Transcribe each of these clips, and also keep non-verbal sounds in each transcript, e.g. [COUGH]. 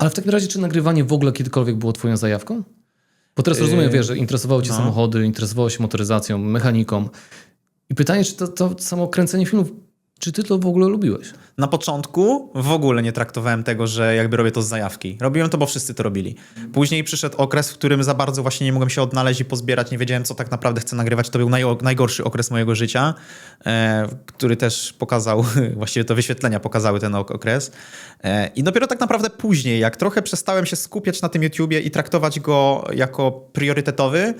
Ale w takim razie, czy nagrywanie w ogóle kiedykolwiek było twoją zajawką? Bo teraz Yy, rozumiem, wiesz, że interesowało cię no. samochody, interesowało się motoryzacją, mechaniką. I pytanie, czy to, to samo kręcenie filmów, czy ty to w ogóle lubiłeś? Na początku w ogóle nie traktowałem tego, że jakby robię to z zajawki. Robiłem to, bo wszyscy to robili. Później przyszedł okres, w którym za bardzo właśnie nie mogłem się odnaleźć i pozbierać, nie wiedziałem, co tak naprawdę chcę nagrywać. To był naj, najgorszy okres mojego życia, e, który też pokazał, [LAUGHS] właściwie to wyświetlenia pokazały ten ok- okres. E, I dopiero tak naprawdę później, jak trochę przestałem się skupiać na tym YouTubie i traktować go jako priorytetowy,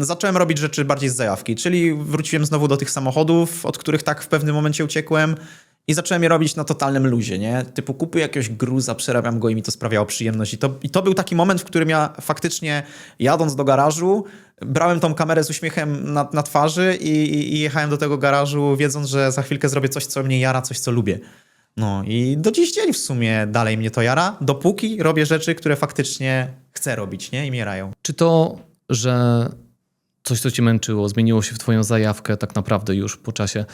zacząłem robić rzeczy bardziej z zajawki, czyli wróciłem znowu do tych samochodów, od których tak w pewnym momencie uciekłem i zacząłem je robić na totalnym luzie, nie? Typu kupuję jakiegoś gruza, przerabiam go i mi to sprawiało przyjemność. I to, I to był taki moment, w którym ja faktycznie jadąc do garażu, brałem tą kamerę z uśmiechem na, na twarzy i, i, jechałem do tego garażu, wiedząc, że za chwilkę zrobię coś, co mnie jara, coś, co lubię. No i do dziś dzień w sumie dalej mnie to jara, dopóki robię rzeczy, które faktycznie chcę robić, nie? I mnie rają. Czy to, że coś, co cię męczyło, zmieniło się w twoją zajawkę tak naprawdę już po czasie,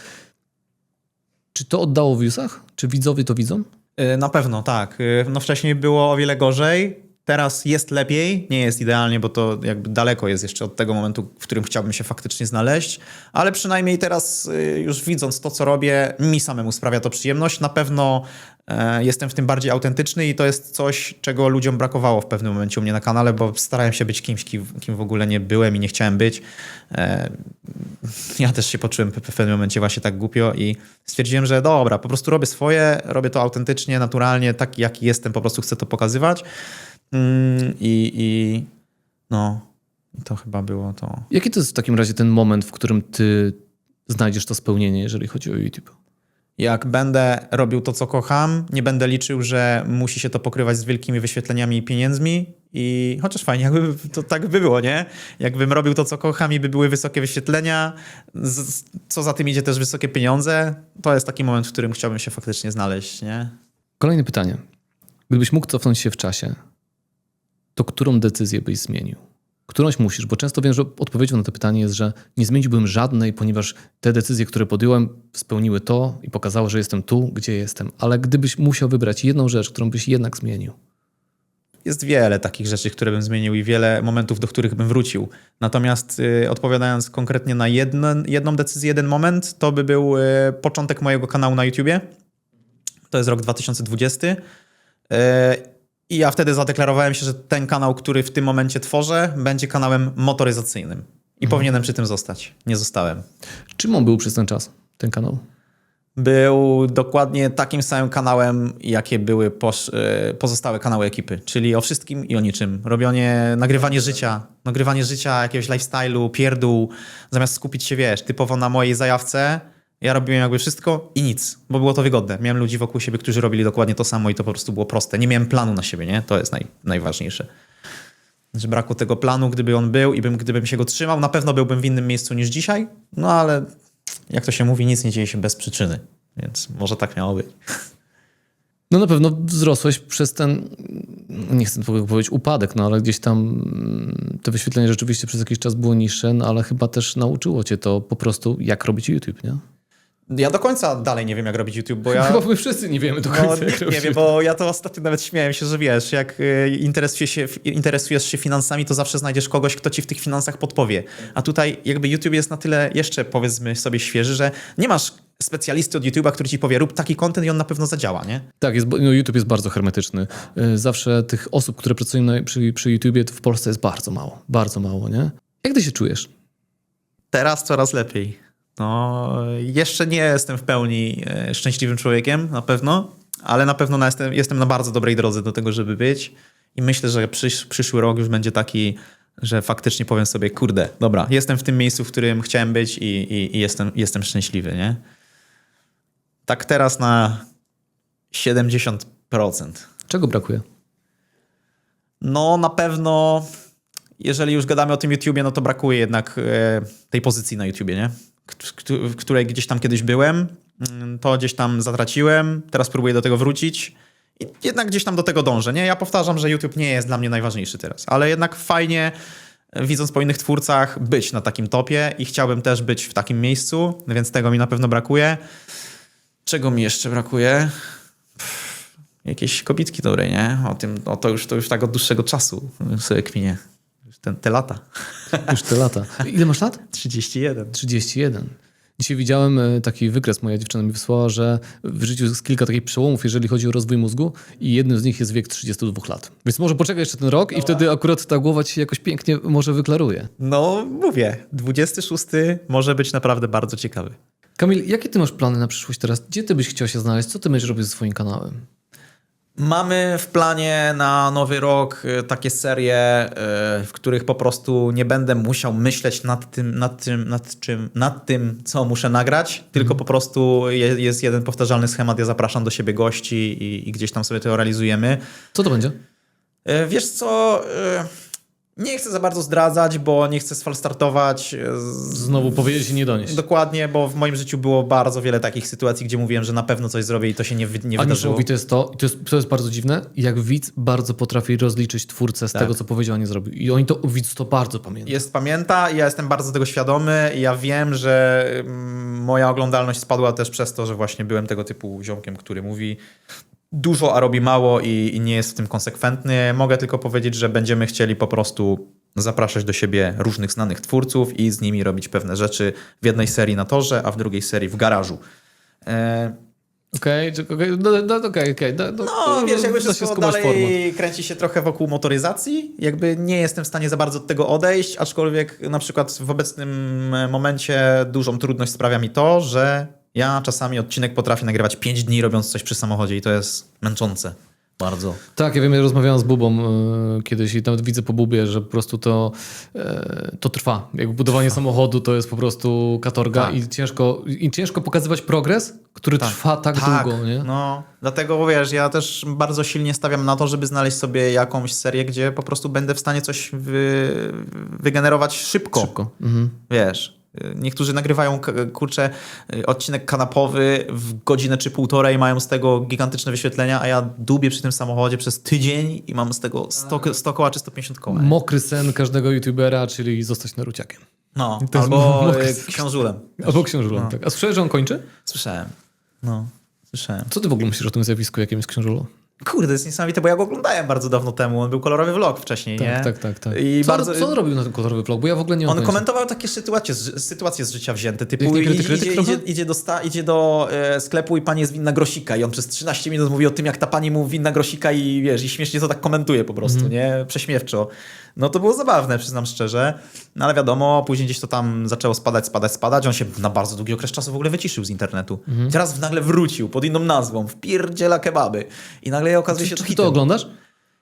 czy to oddało w viewsach? Czy widzowie to widzą? Y, Na pewno, tak. Y, No wcześniej było o wiele gorzej. Teraz jest lepiej, nie jest idealnie, bo to jakby daleko jest jeszcze od tego momentu, w którym chciałbym się faktycznie znaleźć, ale przynajmniej teraz y, już widząc to, co robię, mi samemu sprawia to przyjemność. Na pewno e, jestem w tym bardziej autentyczny i to jest coś, czego ludziom brakowało w pewnym momencie u mnie na kanale, bo starałem się być kimś, kim, kim w ogóle nie byłem i nie chciałem być. E, ja też się poczułem w pewnym momencie właśnie tak głupio i stwierdziłem, że dobra, po prostu robię swoje, robię to autentycznie, naturalnie, tak jaki jestem, po prostu chcę to pokazywać. Mm, I, i no, to chyba było to. Jaki to jest w takim razie ten moment, w którym ty znajdziesz to spełnienie, jeżeli chodzi o YouTube? Jak będę robił to, co kocham, nie będę liczył, że musi się to pokrywać z wielkimi wyświetleniami i pieniędzmi. I chociaż fajnie, jakby to tak by było, nie? Jakbym robił to, co kocham i by były wysokie wyświetlenia, z, co za tym idzie też wysokie pieniądze, to jest taki moment, w którym chciałbym się faktycznie znaleźć, nie? Kolejne pytanie. Gdybyś mógł cofnąć się w czasie, to którą decyzję byś zmienił? Którąś musisz, bo często wiem, że odpowiedzią na to pytanie jest, że nie zmieniłbym żadnej, ponieważ te decyzje, które podjąłem, spełniły to i pokazały, że jestem tu, gdzie jestem. Ale gdybyś musiał wybrać jedną rzecz, którą byś jednak zmienił, Jest wiele takich rzeczy, które bym zmienił i wiele momentów, do których bym wrócił. Natomiast y, odpowiadając konkretnie na jeden, jedną decyzję, jeden moment, to by był y, początek mojego kanału na YouTubie. To jest rok 2020. Y, I ja wtedy zadeklarowałem się, że ten kanał, który w tym momencie tworzę, będzie kanałem motoryzacyjnym. I powinienem przy tym zostać. Nie zostałem. czym on był przez ten czas, ten kanał? Był dokładnie takim samym kanałem, jakie były e, pozostałe kanały ekipy, czyli o wszystkim i o niczym. Robienie, nagrywanie życia, nagrywanie życia, jakiegoś lifestyle'u, pierdół, zamiast skupić się, wiesz, typowo na mojej zajawce, ja robiłem jakby wszystko i nic, bo było to wygodne. Miałem ludzi wokół siebie, którzy robili dokładnie to samo i to po prostu było proste. Nie miałem planu na siebie, nie? To jest naj, najważniejsze. Że brakło tego planu, gdyby on był i bym, gdybym się go trzymał, na pewno byłbym w innym miejscu niż dzisiaj, no ale jak to się mówi, nic nie dzieje się bez przyczyny, więc może tak miało być. No na pewno wzrosłeś przez ten, nie chcę powiedzieć upadek, no ale gdzieś tam mm, to wyświetlenie rzeczywiście przez jakiś czas było niższe, no ale chyba też nauczyło cię to po prostu, jak robić YouTube, nie? Ja do końca dalej nie wiem, jak robić YouTube, bo ja... [LAUGHS] Chyba my wszyscy nie wiemy do końca, No, nikt robić nie wie, bo ja to ostatnio nawet śmiałem się, że wiesz, jak y, interesuje się, interesujesz się finansami, to zawsze znajdziesz kogoś, kto ci w tych finansach podpowie. A tutaj jakby YouTube jest na tyle jeszcze, powiedzmy sobie, świeży, że nie masz specjalisty od YouTube'a, który ci powie, rób taki content i on na pewno zadziała, nie? Tak, jest, no YouTube jest bardzo hermetyczny. Y, Zawsze tych osób, które pracują na, przy, przy YouTubie w Polsce jest bardzo mało. Bardzo mało, nie? Jak ty się czujesz? Teraz coraz lepiej. No, jeszcze nie jestem w pełni e, szczęśliwym człowiekiem, na pewno, ale na pewno jestem, jestem na bardzo dobrej drodze do tego, żeby być. I myślę, że przysz, przyszły rok już będzie taki, że faktycznie powiem sobie, kurde, dobra, jestem w tym miejscu, w którym chciałem być i, i, i jestem, jestem szczęśliwy, nie? Tak teraz na 70%. Czego brakuje? No, na pewno, jeżeli już gadamy o tym YouTubie, no to brakuje jednak e, tej pozycji na YouTubie, nie? W której gdzieś tam kiedyś byłem, mm, to gdzieś tam zatraciłem, teraz próbuję do tego wrócić i jednak gdzieś tam do tego dążę, nie? Ja powtarzam, że YouTube nie jest dla mnie najważniejszy teraz, ale jednak fajnie, e, widząc po innych twórcach, być na takim topie i chciałbym też być w takim miejscu, więc tego mi na pewno brakuje. Czego mi jeszcze brakuje? jakiejś kobitki dobrej, nie? O tym, o to już, to już tak od dłuższego czasu sobie kminie. Ten, te lata. Już te lata. Ile masz lat? 31. 31. Dzisiaj widziałem e, taki wykres, moja dziewczyna mi wysłała, że w życiu jest kilka takich przełomów, jeżeli chodzi o rozwój mózgu i jednym z nich jest wiek 32 lat. Więc może poczekaj jeszcze ten rok i wtedy akurat ta głowa ci się jakoś pięknie może wyklaruje. No, mówię, 26 może być naprawdę bardzo ciekawy. Kamil, jakie ty masz plany na przyszłość teraz? Gdzie ty byś chciał się znaleźć? Co ty będziesz robił ze swoim kanałem? Mamy w planie na nowy rok y, takie serie, y, w których po prostu nie będę musiał myśleć nad tym, nad tym, nad czym, nad tym co muszę nagrać, tylko po prostu je, jest jeden powtarzalny schemat, ja zapraszam do siebie gości i, i gdzieś tam sobie to realizujemy. Co to będzie? Y, Wiesz co, nie chcę za bardzo zdradzać, bo nie chcę falstartować. y, z- Znowu powiedzieć i nie donieść. Dokładnie, bo w moim życiu było bardzo wiele takich sytuacji, gdzie mówiłem, że na pewno coś zrobię i to się nie, nie A wydarzyło. niesamowite jest to, to jest, to jest bardzo dziwne, jak widz bardzo potrafi rozliczyć twórcę z Tak. tego, co powiedział, a nie zrobił. I oni to, widz to bardzo pamięta. Jest pamięta i ja jestem bardzo tego świadomy i ja wiem, że mm, moja oglądalność spadła też przez to, że właśnie byłem tego typu ziomkiem, który mówi dużo, a robi mało i, i nie jest w tym konsekwentny. Mogę tylko powiedzieć, że będziemy chcieli po prostu zapraszać do siebie różnych znanych twórców i z nimi robić pewne rzeczy w jednej serii na torze, a w drugiej serii w garażu. E, Okej, okay, okej, no, no, okej, okej, no, No, wiesz, jakby się wszystko skumać format. dalej kręci się trochę wokół motoryzacji. Jakby nie jestem w stanie za bardzo od tego odejść, aczkolwiek na przykład w obecnym momencie dużą trudność sprawia mi to, że ja czasami odcinek potrafię nagrywać 5 dni robiąc coś przy samochodzie i to jest męczące. Bardzo. Tak, ja wiem, ja rozmawiałem z Bubą e, kiedyś i nawet widzę po Bubie, że po prostu to, e, to trwa. Jakby budowanie samochodu to jest po prostu katorga Tak. i, ciężko, i ciężko pokazywać progres, który trwa tak, długo, nie? No, dlatego wiesz, ja też bardzo silnie stawiam na to, żeby znaleźć sobie jakąś serię, gdzie po prostu będę w stanie coś wy, wygenerować szybko. Szybko. Mhm. Wiesz, niektórzy nagrywają, kurczę, y, odcinek kanapowy w godzinę czy półtorej, mają z tego gigantyczne wyświetlenia, a ja dubię przy tym samochodzie przez tydzień i mam z tego 100, 100 koła czy 150 koła. Mokry sen każdego youtubera, czyli zostać naruciakiem. No, albo y, książulem. Albo książulą, No. tak. A słyszałeś, że on kończy? Słyszałem. No, słyszałem. Co ty w ogóle myślisz o tym zjawisku, jakim jest książulą? Kurde, to jest niesamowite, bo ja go oglądałem bardzo dawno temu. On był kolorowy vlog wcześniej, nie? Tak, tak, tak. tak. I co, bardzo... co on robił na tym kolorowy vlog? Bo ja w ogóle nie On komentował takie sytuacje z, sytuacje z życia wzięte, typu nie krytyk, idzie, krytyk idzie, idzie, idzie do, sta, idzie do e, sklepu i pani jest winna grosika i on przez 13 minut mówi o tym, jak ta pani mu winna grosika i wiesz, i śmiesznie to tak komentuje po prostu, Mhm. nie? Prześmiewczo. No to było zabawne, przyznam szczerze, no ale wiadomo, później gdzieś to tam zaczęło spadać, spadać, spadać, on się na bardzo długi okres czasu w ogóle wyciszył z internetu. I teraz nagle wrócił pod inną nazwą, wpierdziela kebaby i nagle okazuje się Czy to to oglądasz?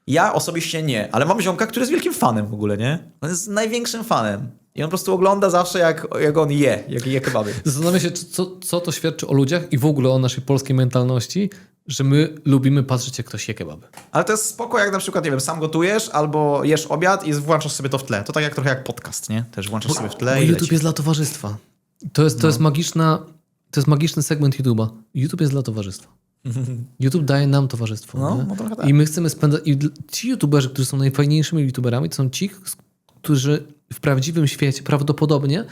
Ja osobiście nie, ale mam ziomka, który jest wielkim fanem w ogóle, nie? On jest największym fanem. I on po prostu ogląda zawsze, jak, jak on je, jak je kebaby. [LAUGHS] Zastanawiam się, co, co to świadczy o ludziach i w ogóle o naszej polskiej mentalności, że my lubimy patrzeć, jak ktoś je kebaby. Ale to jest spoko, jak na przykład, nie wiem, sam gotujesz albo jesz obiad i włączasz sobie to w tle. To tak jak trochę jak podcast, nie? Też włączasz sobie w tle Bo i YouTube leci. jest dla towarzystwa. To jest, to jest magiczna, to jest magiczny segment YouTube'a. YouTube jest dla towarzystwa. [LAUGHS] YouTube daje nam towarzystwo. No, no trochę tak. I my chcemy spędzać. I ci YouTuberzy, którzy są najfajniejszymi YouTuberami, to są ci, którzy w prawdziwym świecie prawdopodobnie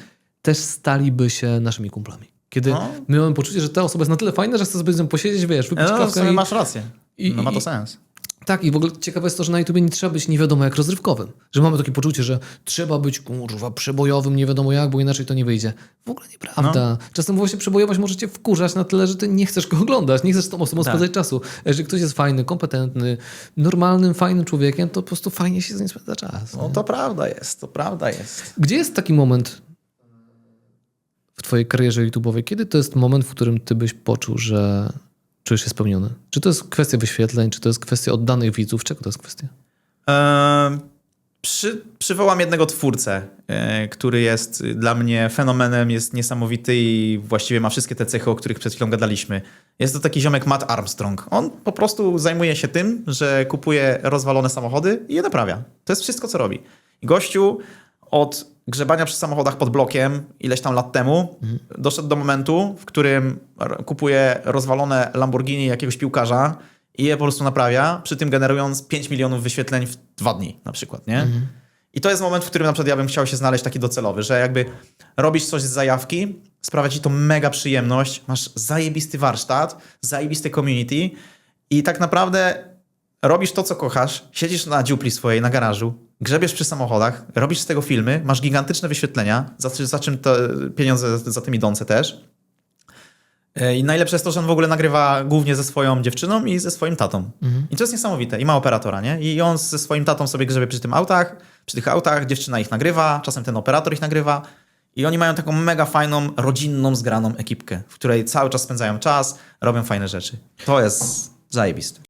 też staliby się naszymi kumplami. Kiedy No. my mamy poczucie, że ta osoba jest na tyle fajna, że chce sobie z nią posiedzieć, wiesz, wypić No, kawkę i, masz rację. i- no ma to sens. Tak, i w ogóle ciekawe jest to, że na YouTubie nie trzeba być nie wiadomo jak rozrywkowym. Że mamy takie poczucie, że trzeba być kurwa przebojowym, nie wiadomo jak, bo inaczej to nie wyjdzie. W ogóle nieprawda. No. Czasem właśnie przebojowość może cię wkurzać na tyle, że ty nie chcesz go oglądać, nie chcesz z tą osobą Tak. spędzać czasu. Jeżeli ktoś jest fajny, kompetentny, normalnym, fajnym człowiekiem, to po prostu fajnie się z nim spędza czas. No to prawda jest, to prawda jest. Gdzie jest taki moment w twojej karierze YouTube'owej? Kiedy to jest moment, w którym ty byś poczuł, że czujesz się spełniony? Czy to jest kwestia wyświetleń, czy to jest kwestia oddanych widzów? Czego to jest kwestia? Eee, przy, przywołam jednego twórcę, e, który jest dla mnie fenomenem, jest niesamowity i właściwie ma wszystkie te cechy, o których przed chwilą gadaliśmy. Jest to taki ziomek Matt Armstrong. On po prostu zajmuje się tym, że kupuje rozwalone samochody i je naprawia. To jest wszystko, co robi. Gościu od grzebania przy samochodach pod blokiem ileś tam lat temu doszedł do momentu, w którym kupuje rozwalone Lamborghini jakiegoś piłkarza i je po prostu naprawia, przy tym generując 5 milionów wyświetleń w dwa dni na przykład, nie? I to jest moment, w którym na przykład ja bym chciał się znaleźć taki docelowy, że jakby robisz coś z zajawki, sprawia ci to mega przyjemność, masz zajebisty warsztat, zajebiste community I tak naprawdę robisz to, co kochasz, siedzisz na dziupli swojej, na garażu, grzebiesz przy samochodach, robisz z tego filmy, masz gigantyczne wyświetlenia, za, za czym te pieniądze za tym idące też. E, I najlepsze jest to, że on w ogóle nagrywa głównie ze swoją dziewczyną i ze swoim tatą. I to jest niesamowite. I ma operatora, nie? I on ze swoim tatą sobie grzebie przy tym autach, przy tych autach, dziewczyna ich nagrywa, czasem ten operator ich nagrywa. I oni mają taką mega fajną, rodzinną, zgraną ekipkę, w której cały czas spędzają czas, robią fajne rzeczy. To jest zajebiste.